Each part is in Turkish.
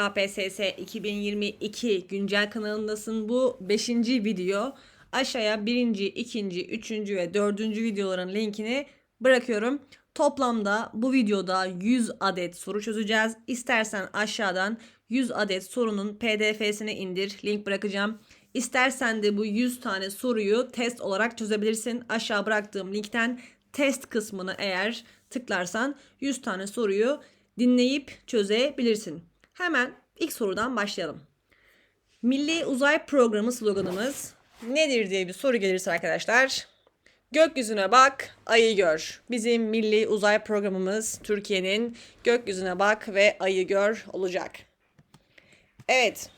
KPSS 2022 güncel kanalındasın. Bu 5. video. Aşağıya 1. 2. 3. ve 4. videoların linkini bırakıyorum. Toplamda bu videoda 100 adet soru çözeceğiz. İstersen aşağıdan 100 adet sorunun pdf'sini indir. Link bırakacağım. İstersen de bu 100 tane soruyu test olarak çözebilirsin. Aşağı bıraktığım linkten test kısmını eğer tıklarsan 100 tane soruyu dinleyip çözebilirsin. Hemen ilk sorudan başlayalım. Milli Uzay Programı sloganımız nedir diye bir soru gelirse arkadaşlar. Gökyüzüne bak, ayı gör. Bizim milli uzay programımız Türkiye'nin gökyüzüne bak ve ayı gör olacak. Evet.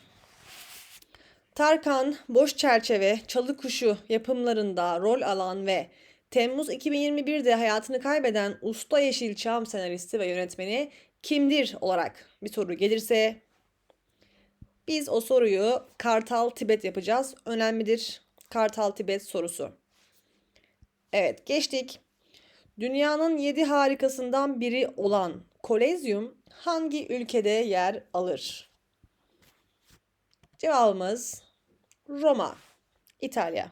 Tarkan, Boş Çerçeve, Çalı Kuşu yapımlarında rol alan ve Temmuz 2021'de hayatını kaybeden Usta Yeşilçam senaristi ve yönetmeni kimdir olarak bir soru gelirse biz o soruyu Kartal Tibet yapacağız. Önemlidir Kartal Tibet sorusu. Evet geçtik. Dünyanın yedi harikasından biri olan Kolezyum hangi ülkede yer alır? Cevabımız Roma, İtalya.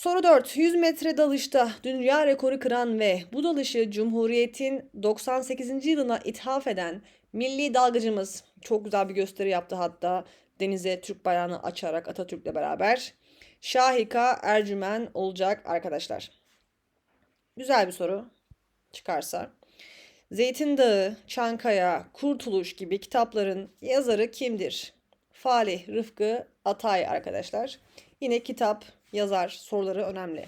Soru 4. 100 metre dalışta dünya rekoru kıran ve bu dalışı Cumhuriyet'in 98. yılına ithaf eden milli dalgıcımız çok güzel bir gösteri yaptı hatta denize Türk bayrağını açarak Atatürk'le beraber. Şahika Ercümen olacak arkadaşlar. Güzel bir soru çıkarsa. Zeytin Dağı, Çankaya, Kurtuluş gibi kitapların yazarı kimdir? Falih Rıfkı Atay arkadaşlar. Yine kitap, yazar soruları önemli.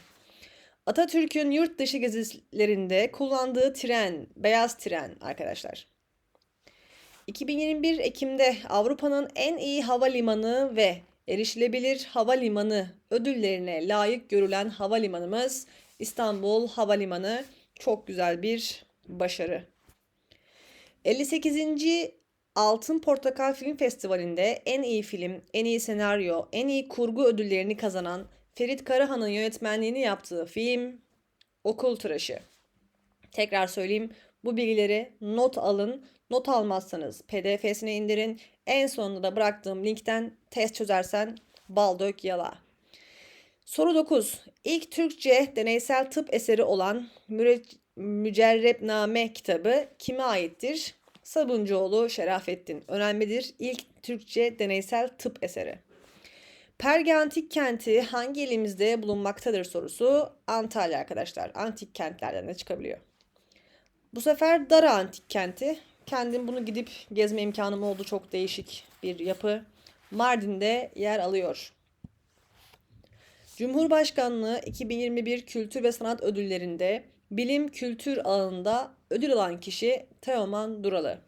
Atatürk'ün yurt dışı gezilerinde kullandığı tren, beyaz tren arkadaşlar. 2021 Ekim'de Avrupa'nın en iyi havalimanı ve erişilebilir havalimanı ödüllerine layık görülen havalimanımız İstanbul Havalimanı. Çok güzel bir başarı. 58. Altın Portakal Film Festivali'nde en iyi film, en iyi senaryo, en iyi kurgu ödüllerini kazanan Ferit Karahan'ın yönetmenliğini yaptığı film Okul Tıraşı. Tekrar söyleyeyim bu bilgileri not alın. Not almazsanız pdf'sine indirin. En sonunda da bıraktığım linkten test çözersen bal dök yala. Soru 9. İlk Türkçe deneysel tıp eseri olan Müre Mücerrebname kitabı kime aittir? Sabuncuoğlu Şerafettin. Önemlidir. İlk Türkçe deneysel tıp eseri. Perge Antik Kenti hangi ilimizde bulunmaktadır sorusu Antalya arkadaşlar. Antik kentlerden de çıkabiliyor. Bu sefer Dara Antik Kenti. Kendim bunu gidip gezme imkanım oldu. Çok değişik bir yapı. Mardin'de yer alıyor. Cumhurbaşkanlığı 2021 Kültür ve Sanat Ödülleri'nde bilim kültür alanında ödül alan kişi Teoman Duralı.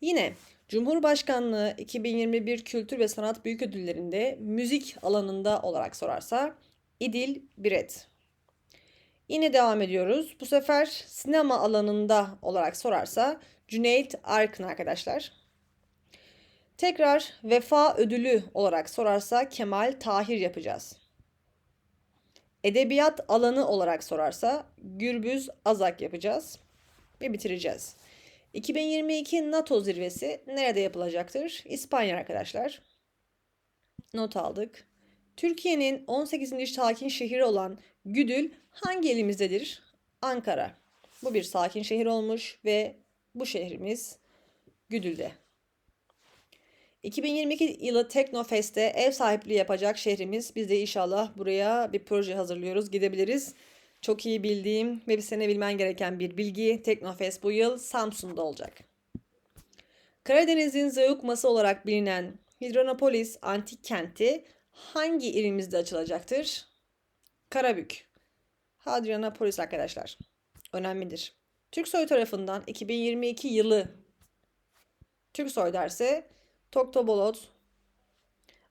Yine Cumhurbaşkanlığı 2021 Kültür ve Sanat Büyük Ödülleri'nde müzik alanında olarak sorarsa İdil Biret. Yine devam ediyoruz. Bu sefer sinema alanında olarak sorarsa Cüneyt Arkın arkadaşlar. Tekrar vefa ödülü olarak sorarsa Kemal Tahir yapacağız. Edebiyat alanı olarak sorarsa Gürbüz Azak yapacağız ve bitireceğiz. 2022 NATO zirvesi nerede yapılacaktır? İspanya arkadaşlar. Not aldık. Türkiye'nin 18. sakin şehri olan Güdül hangi elimizdedir? Ankara. Bu bir sakin şehir olmuş ve bu şehrimiz Güdül'de. 2022 yılı Teknofest'te ev sahipliği yapacak şehrimiz. Biz de inşallah buraya bir proje hazırlıyoruz. Gidebiliriz. Çok iyi bildiğim ve bir sene bilmen gereken bir bilgi. Teknofest bu yıl Samsun'da olacak. Karadeniz'in zayıfması olarak bilinen Hidronopolis antik kenti hangi ilimizde açılacaktır? Karabük. Hadrianopolis arkadaşlar. Önemlidir. Türksoy tarafından 2022 yılı Türksoy derse Toktobolot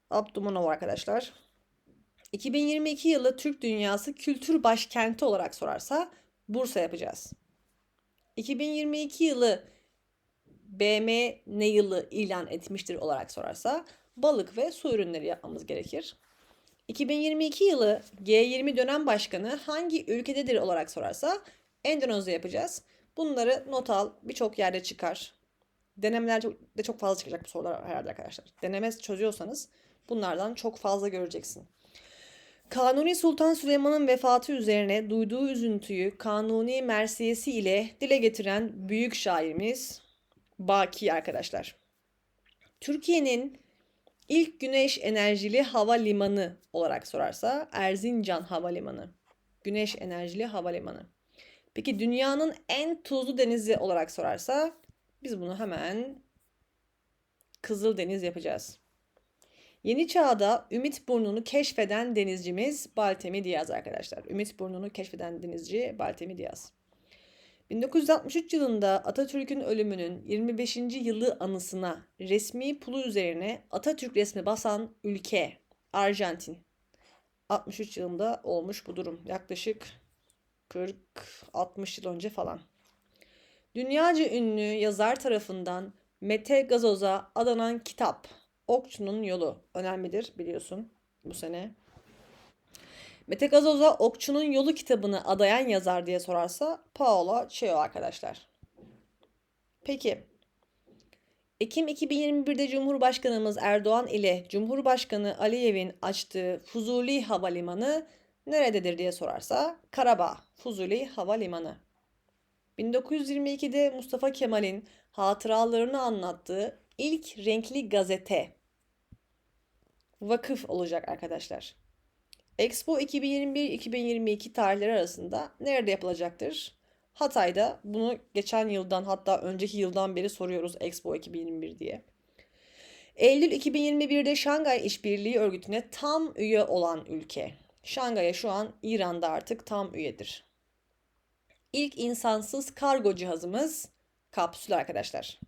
Abdumanov arkadaşlar. 2022 yılı Türk Dünyası Kültür Başkenti olarak sorarsa Bursa yapacağız. 2022 yılı BM ne yılı ilan etmiştir olarak sorarsa balık ve su ürünleri yapmamız gerekir. 2022 yılı G20 dönem başkanı hangi ülkededir olarak sorarsa Endonezya yapacağız. Bunları not al birçok yerde çıkar. Denemeler çok, de çok fazla çıkacak bu sorular herhalde arkadaşlar. Deneme çözüyorsanız bunlardan çok fazla göreceksin. Kanuni Sultan Süleyman'ın vefatı üzerine duyduğu üzüntüyü Kanuni Mersiyesi ile dile getiren büyük şairimiz Baki arkadaşlar. Türkiye'nin ilk güneş enerjili havalimanı olarak sorarsa Erzincan Havalimanı. Güneş enerjili havalimanı. Peki dünyanın en tuzlu denizi olarak sorarsa biz bunu hemen Kızıldeniz yapacağız. Yeni çağda Ümit Burnu'nu keşfeden denizcimiz Baltemi Diaz arkadaşlar. Ümit Burnu'nu keşfeden denizci Baltemi Diaz. 1963 yılında Atatürk'ün ölümünün 25. yılı anısına resmi pulu üzerine Atatürk resmi basan ülke Arjantin. 63 yılında olmuş bu durum. Yaklaşık 40-60 yıl önce falan. Dünyaca ünlü yazar tarafından Mete Gazoz'a adanan kitap Okçunun Yolu önemlidir biliyorsun bu sene. Mete Gazoz'a Okçunun Yolu kitabını adayan yazar diye sorarsa Paolo Coelho arkadaşlar. Peki. Ekim 2021'de Cumhurbaşkanımız Erdoğan ile Cumhurbaşkanı Aliyev'in açtığı Fuzuli Havalimanı nerededir diye sorarsa Karabağ Fuzuli Havalimanı. 1922'de Mustafa Kemal'in hatıralarını anlattığı ilk renkli gazete vakıf olacak arkadaşlar. Expo 2021-2022 tarihleri arasında nerede yapılacaktır? Hatay'da bunu geçen yıldan hatta önceki yıldan beri soruyoruz Expo 2021 diye. Eylül 2021'de Şangay İşbirliği Örgütü'ne tam üye olan ülke. Şangay'a şu an İran'da artık tam üyedir. İlk insansız kargo cihazımız kapsül arkadaşlar.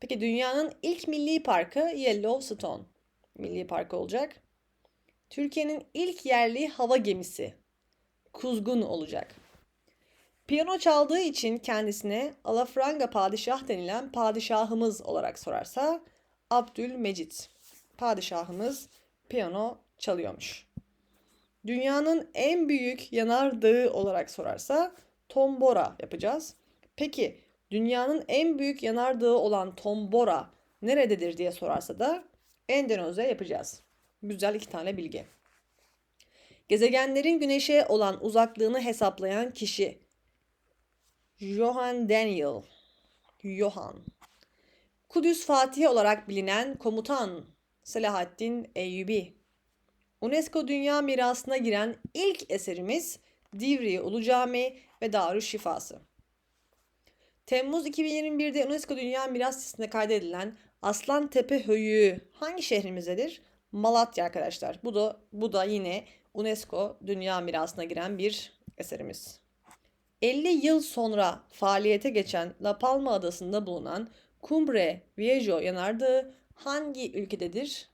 Peki dünyanın ilk milli parkı Yellowstone Milli Parkı olacak. Türkiye'nin ilk yerli hava gemisi Kuzgun olacak. Piyano çaldığı için kendisine Alafranga padişah denilen padişahımız olarak sorarsa Abdülmecit. Padişahımız piyano çalıyormuş. Dünyanın en büyük yanardağı olarak sorarsa Tombora yapacağız. Peki dünyanın en büyük yanardağı olan Tombora nerededir diye sorarsa da Endonezya yapacağız. Güzel iki tane bilgi. Gezegenlerin güneşe olan uzaklığını hesaplayan kişi Johann Daniel Johann Kudüs Fatihi olarak bilinen komutan Selahaddin Eyyubi UNESCO Dünya Mirası'na giren ilk eserimiz Divriği Ulu Cami ve Darüşşifası. Temmuz 2021'de UNESCO Dünya Miras Listesi'nde kaydedilen Aslan Tepe Höyüğü hangi şehrimizdedir? Malatya arkadaşlar. Bu da bu da yine UNESCO Dünya Mirası'na giren bir eserimiz. 50 yıl sonra faaliyete geçen La Palma adasında bulunan Cumbre Viejo yanardağı hangi ülkededir?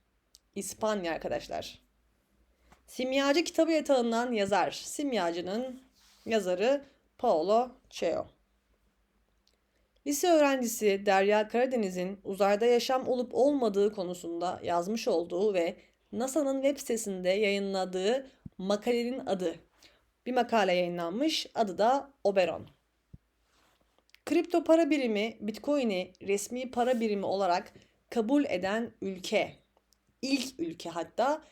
İspanya arkadaşlar. Simyacı kitabı yatağından yazar. Simyacının yazarı Paulo Coelho. Lise öğrencisi Derya Karadeniz'in uzayda yaşam olup olmadığı konusunda yazmış olduğu ve NASA'nın web sitesinde yayınladığı makalenin adı. Bir makale yayınlanmış, adı da Oberon. Kripto para birimi Bitcoin'i resmi para birimi olarak kabul eden ülke, ilk ülke hatta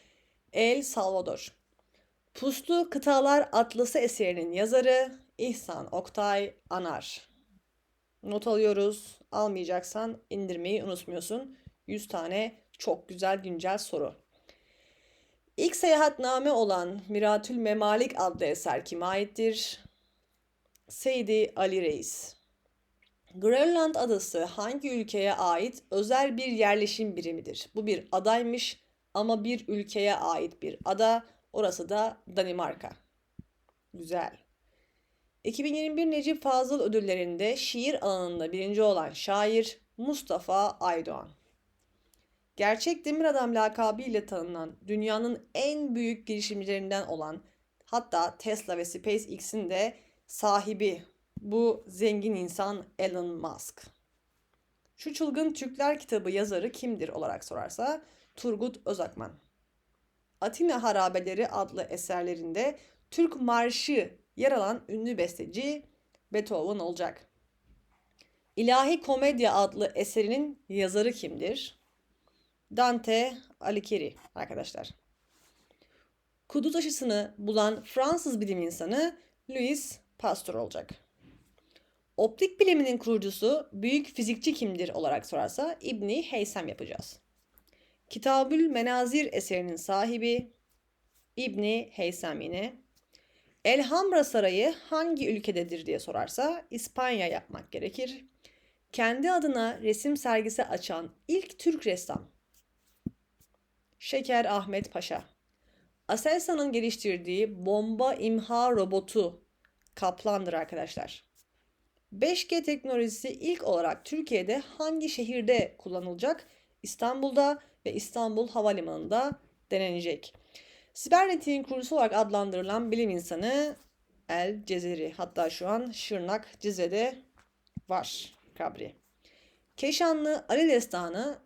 El Salvador. Puslu Kıtalar Atlası eserinin yazarı İhsan Oktay Anar. Not alıyoruz. Almayacaksan indirmeyi unutmuyorsun. 100 tane çok güzel güncel soru. İlk seyahatname olan Miratül Memalik adlı eser kime aittir? Seydi Ali Reis. Grönland adası hangi ülkeye ait özel bir yerleşim birimidir? Bu bir adaymış ama bir ülkeye ait bir ada. Orası da Danimarka. Güzel. 2021 Necip Fazıl ödüllerinde şiir alanında birinci olan şair Mustafa Aydoğan. Gerçek Demir Adam lakabıyla tanınan dünyanın en büyük girişimcilerinden olan hatta Tesla ve SpaceX'in de sahibi bu zengin insan Elon Musk. Şu çılgın Türkler kitabı yazarı kimdir olarak sorarsa Turgut Özakman. Atina Harabeleri adlı eserlerinde Türk Marşı yer alan ünlü besteci Beethoven olacak. İlahi Komedya adlı eserinin yazarı kimdir? Dante Alighieri arkadaşlar. Kuduz aşısını bulan Fransız bilim insanı Louis Pasteur olacak. Optik biliminin kurucusu büyük fizikçi kimdir olarak sorarsa İbni Heysem yapacağız. Kitabül Menazir eserinin sahibi İbni Heysem yine. Elhamra Sarayı hangi ülkededir diye sorarsa İspanya yapmak gerekir. Kendi adına resim sergisi açan ilk Türk ressam Şeker Ahmet Paşa. Aselsan'ın geliştirdiği bomba imha robotu Kaplan'dır arkadaşlar. 5G teknolojisi ilk olarak Türkiye'de hangi şehirde kullanılacak? İstanbul'da ve İstanbul Havalimanı'nda denenecek. Sibernetiğin kurucusu olarak adlandırılan bilim insanı El Cezeri. Hatta şu an Şırnak Cize'de var kabri. Keşanlı Ali Destanı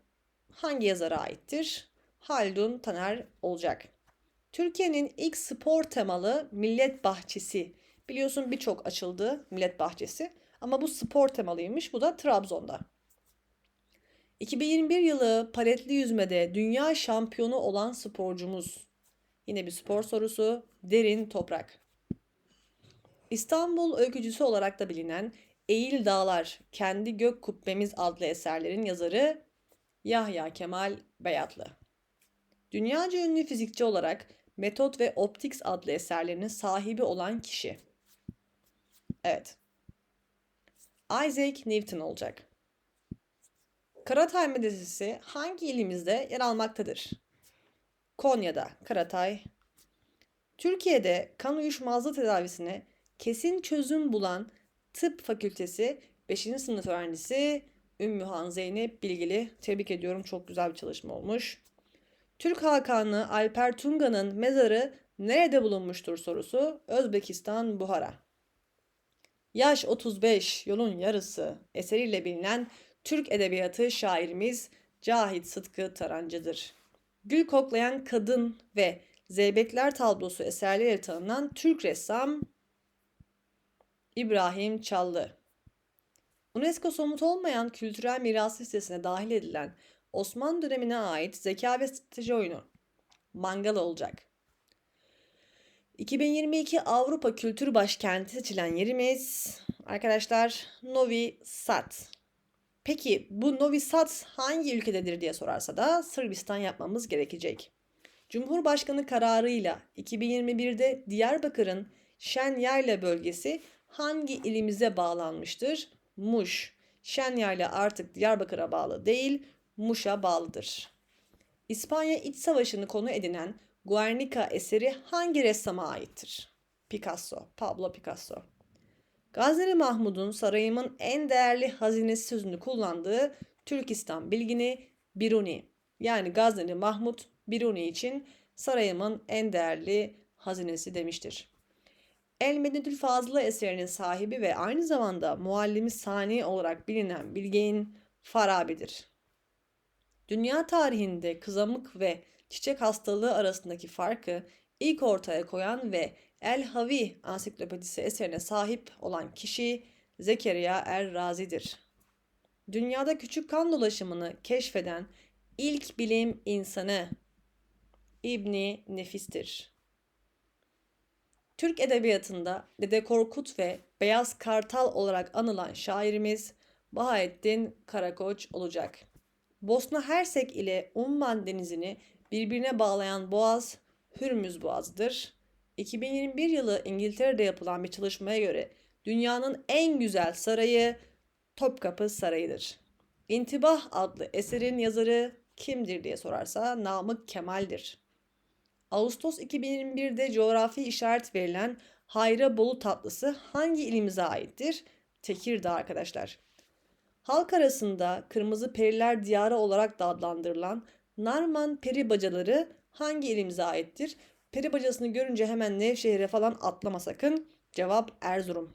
hangi yazara aittir? Haldun Taner olacak. Türkiye'nin ilk spor temalı millet bahçesi. Biliyorsun birçok açıldı millet bahçesi. Ama bu spor temalıymış. Bu da Trabzon'da. 2021 yılı paletli yüzmede dünya şampiyonu olan sporcumuz. Yine bir spor sorusu. Derin Toprak. İstanbul öykücüsü olarak da bilinen Eğil Dağlar, Kendi Gök Kubbemiz adlı eserlerin yazarı Yahya Kemal Beyatlı. Dünyaca ünlü fizikçi olarak Metot ve Optics adlı eserlerinin sahibi olan kişi. Evet. Isaac Newton olacak. Karatay Medresesi hangi ilimizde yer almaktadır? Konya'da Karatay. Türkiye'de kan uyuşmazlığı tedavisine kesin çözüm bulan tıp fakültesi 5. sınıf öğrencisi Ümmühan Zeynep Bilgili. Tebrik ediyorum çok güzel bir çalışma olmuş. Türk Hakanı Alper Tunga'nın mezarı nerede bulunmuştur sorusu Özbekistan Buhara. Yaş 35, yolun yarısı eseriyle bilinen Türk edebiyatı şairimiz Cahit Sıtkı Tarancı'dır. Gül koklayan kadın ve Zeybekler tablosu eserleriyle tanınan Türk ressam İbrahim Çallı. UNESCO somut olmayan kültürel miras listesine dahil edilen Osmanlı dönemine ait zeka ve strateji oyunu Mangala olacak. 2022 Avrupa Kültür Başkenti seçilen yerimiz arkadaşlar Novi Sad. Peki bu Novi Sad hangi ülkededir diye sorarsa da Sırbistan yapmamız gerekecek. Cumhurbaşkanı kararıyla 2021'de Diyarbakır'ın Şenyayla bölgesi hangi ilimize bağlanmıştır? Muş. Şenyayla artık Diyarbakır'a bağlı değil, Muş'a bağlıdır. İspanya İç Savaşı'nı konu edinen Guernica eseri hangi ressama aittir? Picasso, Pablo Picasso. Gazneli Mahmud'un sarayımın en değerli hazinesi sözünü kullandığı Türkistan bilgini Biruni. Yani Gazneli Mahmud Biruni için sarayımın en değerli hazinesi demiştir. El Medinetül Fazıla eserinin sahibi ve aynı zamanda muallimi sani olarak bilinen bilgeyin Farabi'dir. Dünya tarihinde kızamık ve çiçek hastalığı arasındaki farkı ilk ortaya koyan ve El Havi ansiklopedisi eserine sahip olan kişi Zekeriya Er Razi'dir. Dünyada küçük kan dolaşımını keşfeden ilk bilim insanı İbni Nefis'tir. Türk edebiyatında Dede Korkut ve Beyaz Kartal olarak anılan şairimiz Bahattin Karakoç olacak. Bosna Hersek ile Umman denizini birbirine bağlayan boğaz Hürmüz Boğazı'dır. 2021 yılı İngiltere'de yapılan bir çalışmaya göre dünyanın en güzel sarayı Topkapı Sarayı'dır. İntibah adlı eserin yazarı kimdir diye sorarsa Namık Kemal'dir. Ağustos 2021'de coğrafi işaret verilen Hayra Bolu tatlısı hangi ilimize aittir? Tekirdağ arkadaşlar. Halk arasında Kırmızı Periler Diyarı olarak da adlandırılan Narman peri bacaları hangi ilimize aittir? Peri bacasını görünce hemen Nevşehir'e falan atlama sakın. Cevap Erzurum.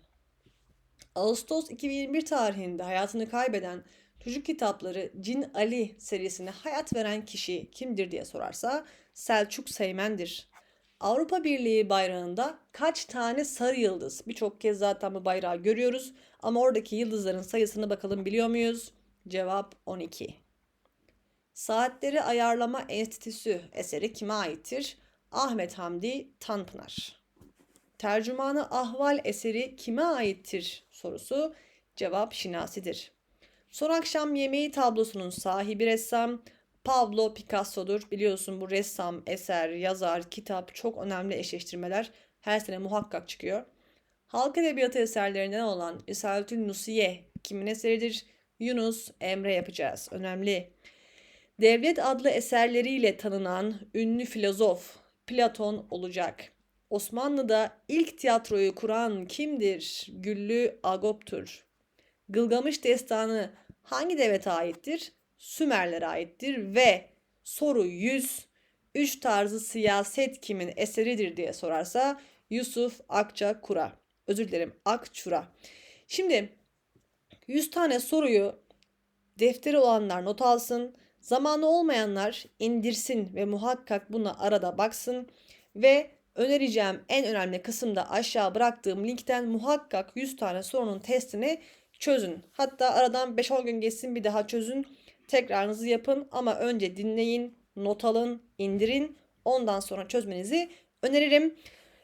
Ağustos 2021 tarihinde hayatını kaybeden çocuk kitapları Cin Ali serisine hayat veren kişi kimdir diye sorarsa Selçuk Seymen'dir. Avrupa Birliği bayrağında kaç tane sarı yıldız? Birçok kez zaten bu bayrağı görüyoruz. Ama oradaki yıldızların sayısını bakalım biliyor muyuz? Cevap 12. Saatleri Ayarlama Enstitüsü eseri kime aittir? Ahmet Hamdi Tanpınar. Tercümanı Ahval eseri kime aittir sorusu cevap Şinasi'dir. Son akşam yemeği tablosunun sahibi ressam Pablo Picasso'dur. Biliyorsun bu ressam, eser, yazar, kitap çok önemli eşleştirmeler her sene muhakkak çıkıyor. Halk edebiyatı eserlerinden olan Risaletül Nusiye kimin eseridir? Yunus Emre yapacağız. Önemli. Devlet adlı eserleriyle tanınan ünlü filozof Platon olacak. Osmanlı'da ilk tiyatroyu kuran kimdir? Güllü Agop'tur. Gılgamış destanı hangi devlete aittir? Sümerlere aittir ve soru 100 üç tarzı siyaset kimin eseridir diye sorarsa Yusuf Akçakura. Özür dilerim Akçura. Şimdi 100 tane soruyu defteri olanlar not alsın. Zamanı olmayanlar indirsin ve muhakkak buna arada baksın. Ve önereceğim en önemli kısımda aşağı bıraktığım linkten muhakkak 100 tane sorunun testini çözün. Hatta aradan 5-10 gün geçsin bir daha çözün. Tekrarınızı yapın ama önce dinleyin, not alın, indirin. Ondan sonra çözmenizi öneririm.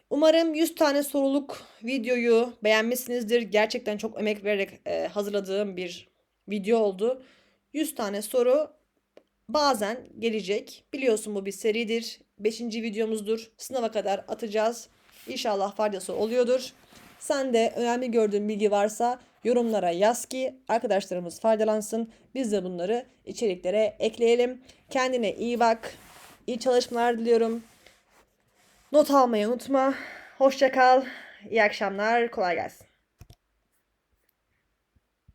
Umarım 100 tane soruluk videoyu beğenmişsinizdir. Gerçekten çok emek vererek e, hazırladığım bir video oldu. 100 tane soru bazen gelecek. Biliyorsun bu bir seridir. 5. videomuzdur. Sınava kadar atacağız. İnşallah faydası oluyordur. Sen de önemli gördüğün bilgi varsa yorumlara yaz ki arkadaşlarımız faydalansın. Biz de bunları içeriklere ekleyelim. Kendine iyi bak. İyi çalışmalar diliyorum. Not almayı unutma. Hoşça kal. İyi akşamlar. Kolay gelsin.